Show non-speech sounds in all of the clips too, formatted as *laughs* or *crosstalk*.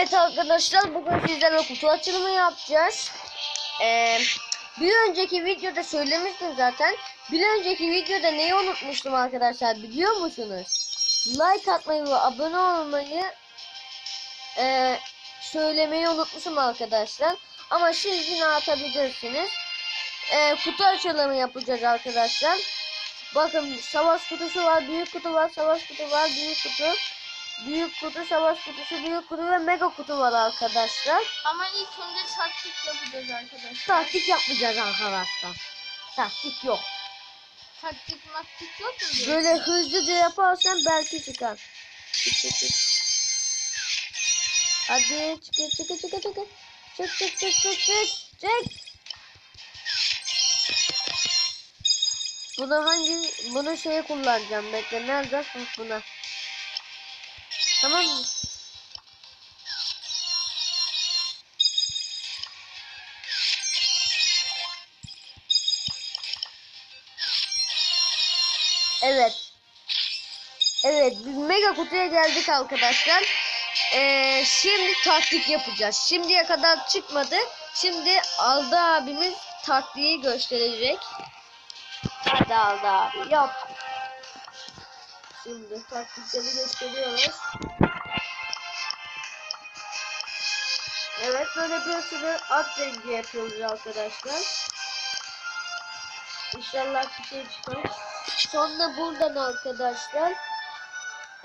Evet arkadaşlar bugün sizlerle kutu açılımı yapacağız. Ee, bir önceki videoda söylemiştim zaten. Bir önceki videoda neyi unutmuştum arkadaşlar biliyor musunuz? Like atmayı ve abone olmayı e, söylemeyi unutmuşum arkadaşlar. Ama siz yine atabilirsiniz. Ee, kutu açılımı yapacağız arkadaşlar. Bakın savaş kutusu var, büyük kutu var, savaş kutu var, büyük kutu. Büyük kutu, savaş kutusu, büyük kutu ve mega kutu var arkadaşlar. Ama ilk önce taktik yapacağız arkadaşlar. Taktik yapmayacağız arkadaşlar. Taktik yok. Taktik maktik yok mu? Böyle hızlıca yaparsan belki çıkar. Çık çık çık. Hadi çık çık çık çık çık. Çık çık çık çık çık çık. Bunu hangi bunu şeye kullanacağım bekle nerede buna. Tamam mı? Evet. Evet mega kutuya geldik arkadaşlar. Ee, şimdi taktik yapacağız. Şimdiye kadar çıkmadı. Şimdi Alda abimiz taktiği gösterecek. Hadi Alda abi yap. Şimdi taktikleri gösteriyoruz. Evet böyle bir sürü at rengi yapıyoruz arkadaşlar. İnşallah bir şey çıkar. Sonra buradan arkadaşlar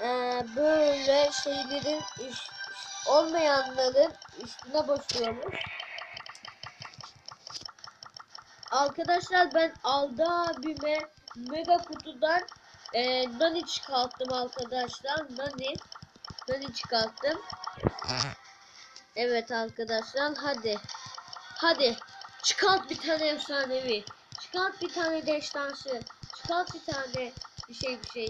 eee, böyle şeylerin üst- olmayanların üstüne basıyoruz. Arkadaşlar ben Alda abime mega kutudan eee Nani çıkarttım arkadaşlar. Nani. Nani çıkarttım. *laughs* Evet arkadaşlar hadi. Hadi. Çıkart bir tane efsanevi. Çıkart bir tane destansı. Çıkart bir tane bir şey bir şey.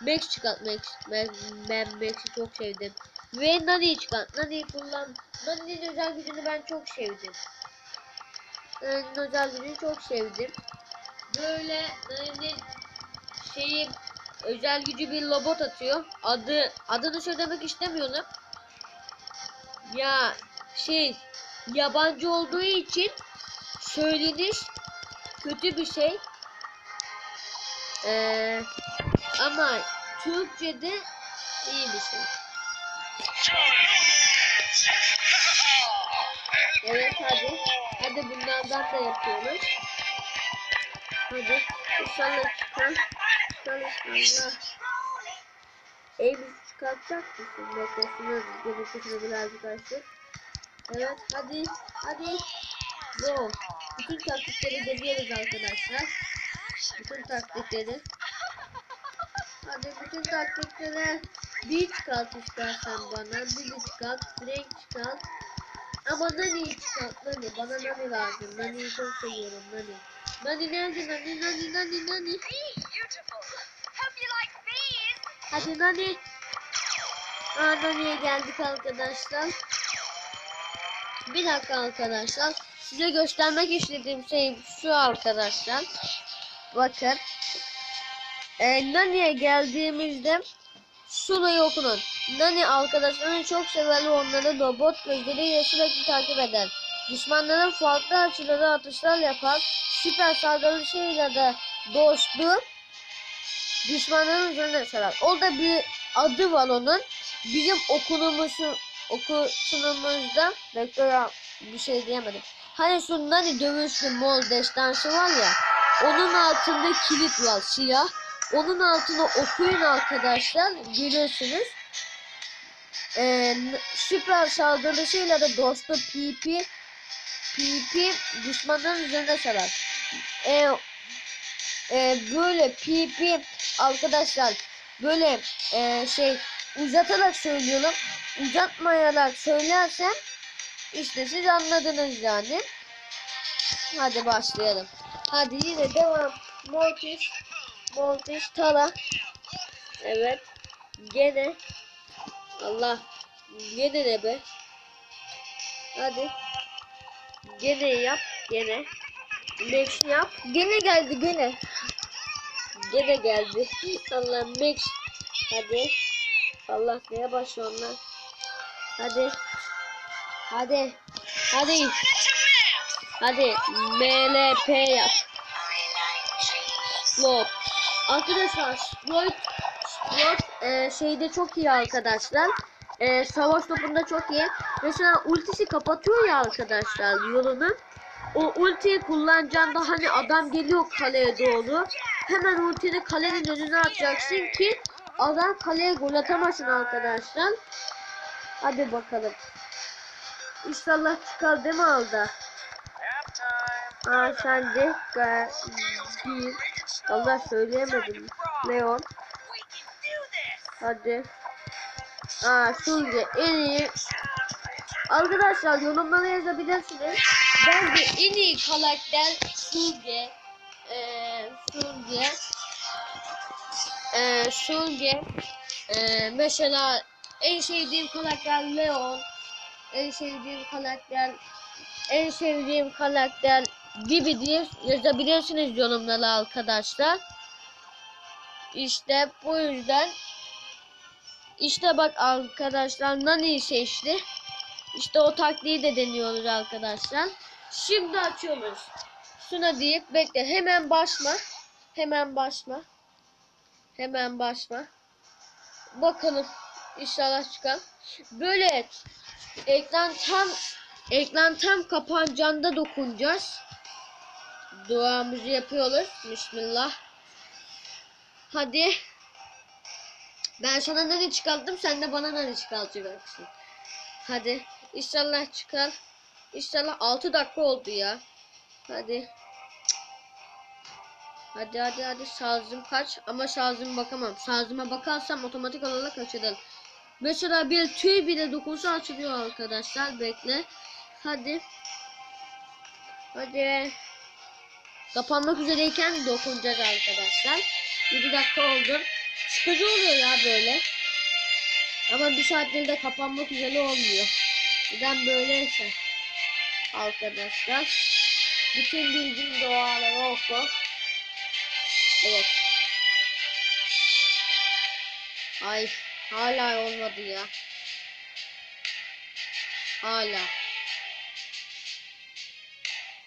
Max çıkart Max. Ben, ben Max'i çok sevdim. Ve Nani'yi çıkart. Nani'yi kullan. Nani'nin özel gücünü ben çok sevdim. Nani'nin özel gücünü çok sevdim. Böyle Nani'nin şeyi özel gücü bir robot atıyor. Adı adını söylemek istemiyorum. Ya şey yabancı olduğu için söyleniş kötü bir şey. Ee, ama Türkçe'de iyi bir şey. Evet hadi. Hadi bunlardan da yapıyoruz. Hadi. İnşallah çıkar. İnşallah inşallah. Elimizi çıkartacak mısın? Beklesiniz. Görüntüsünü birazcık açtık. Evet hadi. Hadi. Go. Bütün taktikleri deniyoruz arkadaşlar. Bütün taktikleri. Hadi bütün taktikleri. Bir çıkart istersen bana. Bir çıkart. Frank çıkart. Ama Nani'yi çıkart Nani. Bana Nani lazım. Nani'yi çok seviyorum Nani. Nani nerede Nani Nani Nani Nani. Hadi Nani. Nani'ye geldik arkadaşlar. Bir dakika arkadaşlar. Size göstermek istediğim şey şu arkadaşlar. Bakın. Ee, Nani'ye geldiğimizde şurayı okunun. Nani arkadaşlarını çok sever ve onları robot gözleriyle sürekli takip eder. Düşmanların farklı açılara atışlar yapar. Süper saldırışıyla da dostluğu düşmanların üzerine sarar. Orada bir adı var onun. Bizim okulumuzun okulumuzda bekliyorum bir şey diyemedim. Hani şu Nani dövüşlü mol destansı var ya onun altında kilit var siyah. Onun altına okuyun arkadaşlar görürsünüz. Ee, süper saldırısıyla da dostu PP PP düşmanların üzerine sarar. Ee, e, böyle PP arkadaşlar böyle e, şey uzatarak söylüyorum. Uzatmayarak söylersem işte siz anladınız yani. Hadi başlayalım. Hadi yine devam. Mortis. Mortis Tala. Evet. Gene. Allah. Gene ne be? Hadi. Gene yap. Gene. Max yap. Gene geldi gene. Gene geldi. Allah Max. Hadi. Allah neye başlıyor onlar? Hadi. Hadi. Hadi. Hadi. MLP yap. Slot. Arkadaşlar Slot Slot e, şeyde çok iyi arkadaşlar. E, savaş topunda çok iyi. Mesela ultisi kapatıyor ya arkadaşlar yolunu. O ultiyi kullanacağında hani adam geliyor kaleye doğru. Hemen ultini kalenin önüne atacaksın ki adam kaleye gol atamasın arkadaşlar. Hadi bakalım. İnşallah çıkar değil mi Alda? Aa sence Ga- bir Allah söyleyemedim. Leon. Hadi. Aa şimdi en iyi Arkadaşlar yorumlara yazabilirsiniz. Bence en iyi karakter Suge. Suge. Eee mesela en sevdiğim karakter Leon. En sevdiğim karakter en sevdiğim karakter Bibi diye yazabilirsiniz yorumlara arkadaşlar. İşte bu yüzden işte bak arkadaşlar Nani'yi seçti. İşte o taktiği de deniyoruz arkadaşlar. Şimdi açıyoruz. Şuna deyip bekle. Hemen başma. Hemen başma. Hemen başma. Bakalım. İnşallah çıkar. Böyle ekran tam ekran tam kapanacağında dokunacağız. Duamızı yapıyoruz. Bismillah. Hadi. Ben sana ne çıkarttım sen de bana ne çıkartacaksın. Hadi. İnşallah çıkar. İnşallah 6 dakika oldu ya. Hadi. Hadi hadi hadi şarjım kaç ama şarjıma bakamam. Şarjıma bakarsam otomatik olarak açılır. Mesela bir tüy bile dokunsa açılıyor arkadaşlar. Bekle. Hadi. Hadi. Kapanmak üzereyken dokunacağız arkadaşlar. 7 dakika oldu. Sıkıcı oluyor ya böyle. Ama bir saattir de kapanmak üzere olmuyor. Neden böyleyse. Arkadaşlar. Bütün bildiğim duaları oku. Evet. Ay hala olmadı ya. Hala.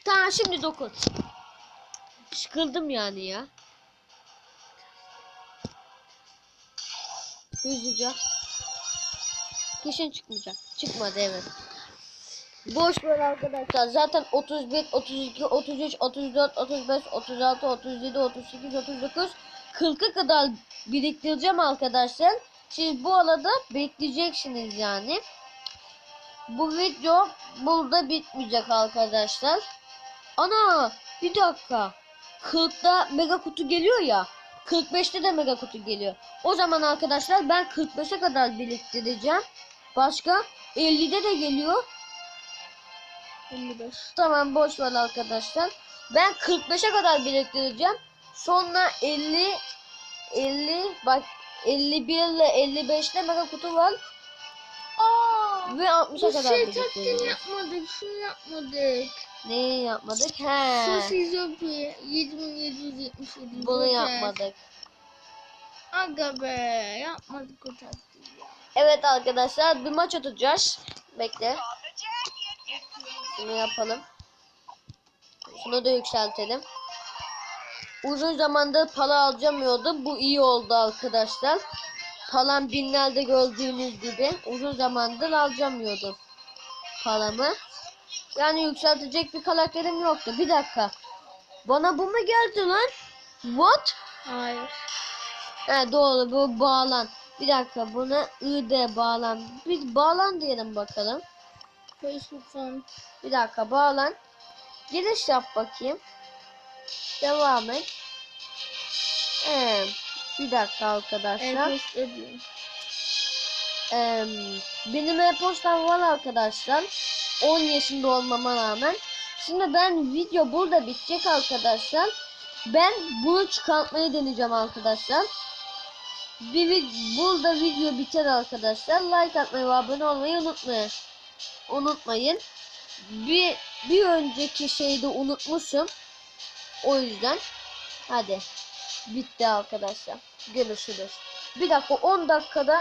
Tamam şimdi dokun. Sıkıldım yani ya. Hızlıca. Kesin çıkmayacak. Çıkmadı evet. Boş ver arkadaşlar. Zaten 31, 32, 33, 34, 35, 36, 37, 38, 39, 40'a kadar biriktireceğim arkadaşlar. Siz bu arada bekleyeceksiniz yani. Bu video burada bitmeyecek arkadaşlar. Ana bir dakika. 40'da mega kutu geliyor ya. 45'te de mega kutu geliyor. O zaman arkadaşlar ben 45'e kadar biriktireceğim. Başka 50'de de geliyor. 55. Tamam boş ver arkadaşlar. Ben 45'e kadar biriktireceğim. Sonra 50 50 bak 51 ile 55'te mega kutu var Aa! ve 60'a Bu kadar şey biriktireceğim. yapmadık. Şunu yapmadık. Neyi yapmadık? He. Sus izopi. 7777. Bunu yapmadık. Aga be. Yapmadık o taktiği. Evet arkadaşlar bir maç atacağız. Bekle. Şunu yapalım. Şunu da yükseltelim. Uzun zamandır para alacamıyordu. Bu iyi oldu arkadaşlar. Param binlerde gördüğünüz gibi uzun zamandır alacamıyordu paramı. Yani yükseltecek bir karakterim yoktu. Bir dakika. Bana bu mu geldi lan? What? Hayır. He doğru bu bağlan. Bir dakika buna ID bağlan. Bir bağlan diyelim bakalım. Facebook son. Bir dakika bağlan. Giriş yap bakayım. Devam et. Ee, bir dakika arkadaşlar. Ee, benim e-postam var arkadaşlar. 10 yaşında olmama rağmen. Şimdi ben video burada bitecek arkadaşlar. Ben bunu çıkartmayı deneyeceğim arkadaşlar. Bir burada video biter arkadaşlar. Like atmayı ve abone olmayı unutmayın. Unutmayın. Bir bir önceki şeyde unutmuşum. O yüzden hadi bitti arkadaşlar. Görüşürüz. Bir dakika 10 dakikada